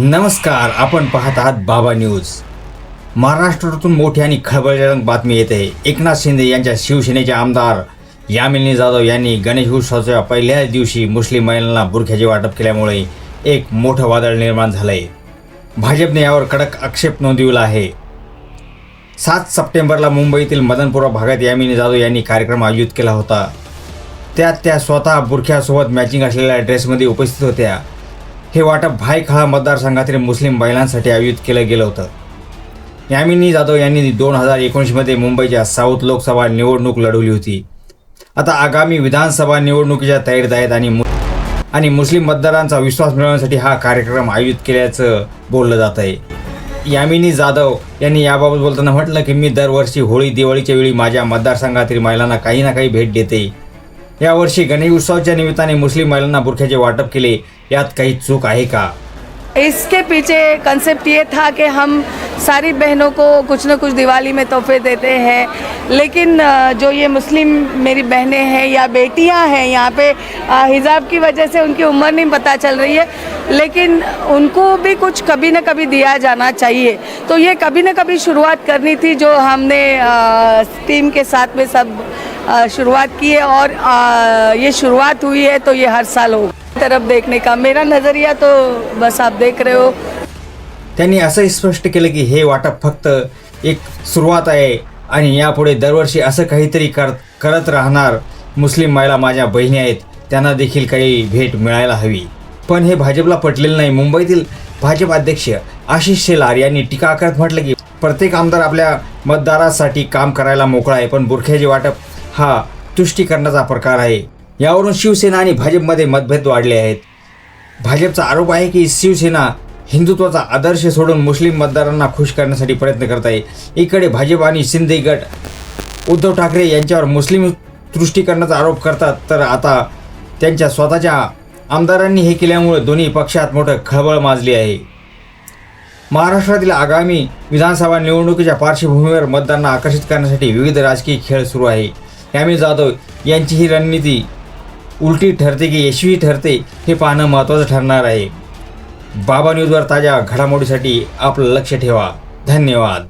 नमस्कार आपण पाहत आहात बाबा न्यूज. महाराष्ट्रातून मोठी आणि खळबळजनक बातमी येते. एकनाथ शिंदे यांच्या शिवसेनेचे आमदार यामिनी जाधव यांनी गणेश उत्सवाच्या पहिल्या दिवशी मुस्लिम महिलांना बुरख्याचे वाटप केल्यामुळे एक मोठं वादळ निर्माण झालंय. भाजपने यावर कडक आक्षेप नोंदविला आहे. सात सप्टेंबरला मुंबईतील मदनपुरा भागात यामिनी जाधव यांनी कार्यक्रम आयोजित केला होता. त्यात त्या स्वतः बुरख्यासोबत मॅचिंग असलेल्या ड्रेसमध्ये उपस्थित होत्या. हे वाटप भायखळा मतदारसंघातील मुस्लिम महिलांसाठी आयोजित केलं गेलं होतं. यामिनी जाधव यांनी दोन हजार एकोणीसमध्ये मुंबईच्या साऊथ लोकसभा निवडणूक लढवली होती. आता आगामी विधानसभा निवडणुकीच्या तयारीत आहेत आणि मु आणि मुस्लिम मतदारांचा विश्वास मिळवण्यासाठी हा कार्यक्रम आयोजित केल्याचं बोललं जात आहे. यामिनी जाधव यांनी याबाबत बोलताना म्हटलं की मी दरवर्षी होळी दिवाळीच्या वेळी माझ्या मतदारसंघातील महिलांना काही ना काही भेट देते. यावर्षी गणेश उत्सवाच्या निमित्ताने मुस्लिम महिलांना बुरख्याचे वाटप केले. यात काही चूक आहे का इसके पीछे कंसेप्ट ये था कि हम सारी बहनों को कुछ न कुछ दिवाली में तोहफे देते हैं, लेकिन जो ये मुस्लिम मेरी बहनें हैं या बेटियाँ हैं यहाँ पे हिजाब की वजह से उनकी उम्र नहीं पता चल रही है, लेकिन उनको भी कुछ कभी न कभी दिया जाना चाहिए। तो ये कभी न कभी शुरुआत करनी थी जो हमने टीम के साथ में सब शुरुआत की है और ये शुरुआत हुई है तो ये हर साल होगा। तरफ देखने का। मेरा नज़रिया तो बस आप देख रहे हो। त्यांनी असंही स्पष्ट केलं की हे वाटप फक्त एक सुरुवात आहे आणि यापुढे दरवर्षी असं काहीतरी कर करत राहणार मुस्लिम महिला माझ्या बहिणी आहेत त्यांना देखील काही भेट मिळायला हवी. पण हे भाजपला पटलेलं नाही. मुंबईतील भाजप अध्यक्ष आशिष शेलार यांनी टीका करत म्हटलं की प्रत्येक आमदार आपल्या मतदारासाठी काम करायला मोकळा आहे पण बुरख्याचे वाटप हा तुष्टीकरणाचा प्रकार आहे. यावरून शिवसेना आणि भाजपमध्ये मतभेद वाढले आहेत. भाजपचा आरोप आहे की शिवसेना हिंदुत्वाचा आदर्श सोडून मुस्लिम मतदारांना खुश करण्यासाठी प्रयत्न करत आहे. इकडे भाजप आणि शिंदे गट उद्धव ठाकरे यांच्यावर मुस्लिम तुष्टीकरणाचा आरोप करतात तर आता त्यांच्या स्वतःच्या आमदारांनी हे केल्यामुळे दोन्ही पक्षात मोठं खळबळ माजली आहे. महाराष्ट्रातील आगामी विधानसभा निवडणुकीच्या पार्श्वभूमीवर मतदारांना आकर्षित करण्यासाठी विविध राजकीय खेळ सुरू आहे. यामी जाधव यांची ही रणनीती उलटी ठरते की यशस्वी ठरते हे पाहणं महत्त्वाचं ठरणार आहे. बाबा न्यूजवर ताज्या घडामोडीसाठी आपलं लक्ष ठेवा. धन्यवाद.